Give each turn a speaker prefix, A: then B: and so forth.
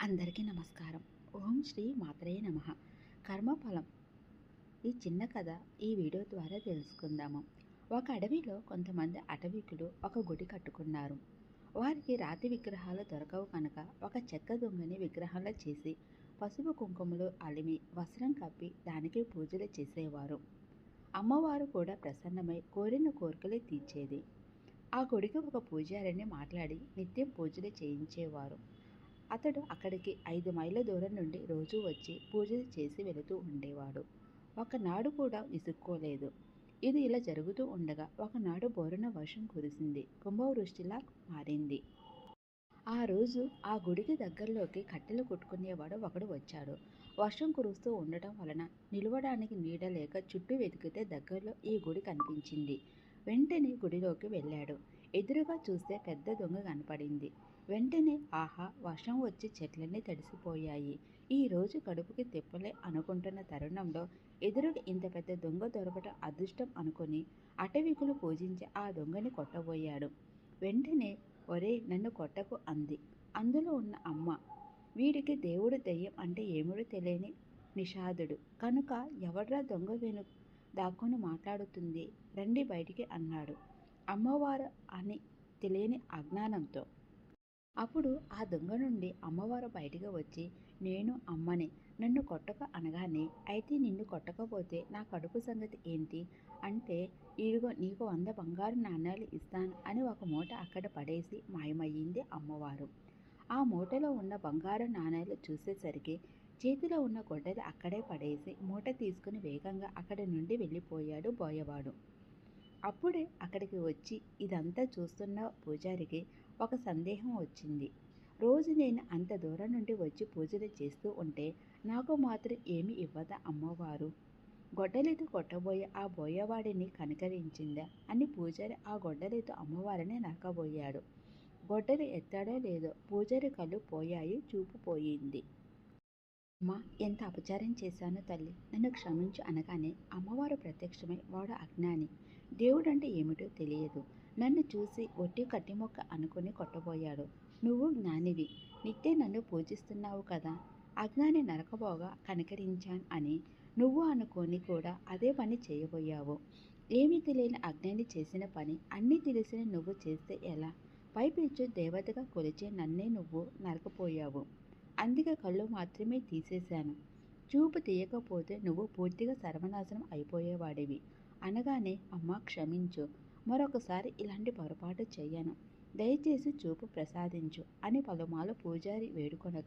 A: అందరికీ నమస్కారం. ఓం శ్రీ మాత్రే నమ. కర్మఫలం ఈ చిన్న కథ ఈ వీడియో ద్వారా తెలుసుకుందాము. ఒక అడవిలో కొంతమంది అటవికులు ఒక గుడి కట్టుకున్నారు. వారికి రాతి విగ్రహాలు దొరకవు కనుక ఒక చెక్క దొంగని విగ్రహాలు చేసి పసుపు కుంకుమలు అలిమి వస్త్రం కప్పి దానికి పూజలు చేసేవారు. అమ్మవారు కూడా ప్రసన్నమై కోరిన కోరికలు తీర్చేది. ఆ గుడికి ఒక పూజారిని మాట్లాడి నిత్యం పూజలు చేయించేవారు. అతడు అక్కడికి ఐదు మైళ్ళ దూరం నుండి రోజూ వచ్చి పూజలు చేసి వెళుతూ ఉండేవాడు. ఒకనాడు కూడా విసుక్కోలేదు. ఇది ఇలా జరుగుతూ ఉండగా ఒకనాడు బోరున వర్షం కురిసింది. కుంభవృష్టిలా మారింది. ఆ రోజు ఆ గుడికి దగ్గరలోకి కట్టెలు కొట్టుకునేవాడు ఒకడు వచ్చాడు. వర్షం కురుస్తూ ఉండటం వలన నిలవడానికి నీడ లేక చుట్టూ వెతికితే దగ్గరలో ఈ గుడి కనిపించింది. వెంటనే గుడిలోకి వెళ్ళాడు. ఎదురుగా చూస్తే పెద్ద దొంగ కనపడింది. వెంటనే ఆహా వర్షం వచ్చి చెట్లన్నీ తడిసిపోయాయి. ఈ రోజు కడుపుకి తిప్పలే అనుకుంటున్న తరుణంలో ఎదురుగా ఇంత పెద్ద దొంగ దొరకటం అదృష్టం అనుకుని అటవికులు పూజించి ఆ దొంగని కొట్టబోయాడు. వెంటనే ఒరే నన్ను కొట్టకు అంది. అందులో ఉన్న అమ్మ వీడికి దేవుడు దెయ్యం అంటే ఏమిడో తెలియని నిషాదుడు. కనుక ఎవడ్రా దొంగ వెను దాక్కుని మాట్లాడుతుంది. రండి బయటికి అన్నాడు. అమ్మవారు అని తెలియని అజ్ఞానంతో. అప్పుడు ఆ దొంగ నుండి అమ్మవారు బయటకు వచ్చి నేను అమ్మని నన్ను కొట్టక అనగానే అయితే నిన్ను కొట్టకపోతే నా కడుపు సంగతి ఏంటి? అంటే ఇదిగో నీకు వంద బంగారు నాణ్యాలు ఇస్తాను అని ఒక మూట అక్కడ పడేసి మాయమయ్యింది అమ్మవారు. ఆ మూటలో ఉన్న బంగారు నాణ్యాలు చూసేసరికి చేతిలో ఉన్న గొడ్డలి అక్కడే పడేసి మూట తీసుకుని వేగంగా అక్కడి నుండి వెళ్ళిపోయాడు బోయవాడు. అప్పుడే అక్కడికి వచ్చి ఇదంతా చూస్తున్న పూజారికి ఒక సందేహం వచ్చింది. రోజు నేను అంత దూరం నుండి వచ్చి పూజలు చేస్తూ ఉంటే నాకు మాత్రం ఏమి ఇవ్వదా అమ్మవారు? గొడ్డలితో కొట్టబోయే ఆ బోయవాడిని కనకరించిందా అని పూజారి ఆ గొడ్డలితో అమ్మవారిని నరకబోయాడు. గొడ్డలి ఎత్తాడో లేదో పూజారి కళ్ళు పోయాయి చూపు పోయింది. అమ్మ ఎంత అపచారం చేశాను తల్లి నన్ను క్షమించు అనగానే అమ్మవారు ప్రత్యక్షమై వాడు అజ్ఞాని. దేవుడంటే ఏమిటో తెలియదు. నన్ను చూసి ఒట్టి కట్టి మొక్క అనుకుని కొట్టబోయాడు. నువ్వు జ్ఞానివి. నిత్య నన్ను పూజిస్తున్నావు కదా. అజ్ఞాని నరకబోగా కనికరించాను అని నువ్వు అనుకొని కూడా అదే పని చేయబోయావు. ఏమీ తెలియని అజ్ఞాని చేసిన పని అన్నీ తెలిసిన నువ్వు చేస్తే ఎలా? పైపిచ్చు దేవతగా కొలిచే నన్నే నువ్వు నరకపోయావు. అందుకే కళ్ళు మాత్రమే తీసేశాను. చూపు తీయకపోతే నువ్వు పూర్తిగా సర్వనాశనం అయిపోయేవాడివి. అనగానే అమ్మ క్షమించు. మరొకసారి ఇలాంటి పొరపాటు చెయ్యను. దయచేసి చూపు ప్రసాదించు అని పలుమాలు పూజారి వేడుకొనగా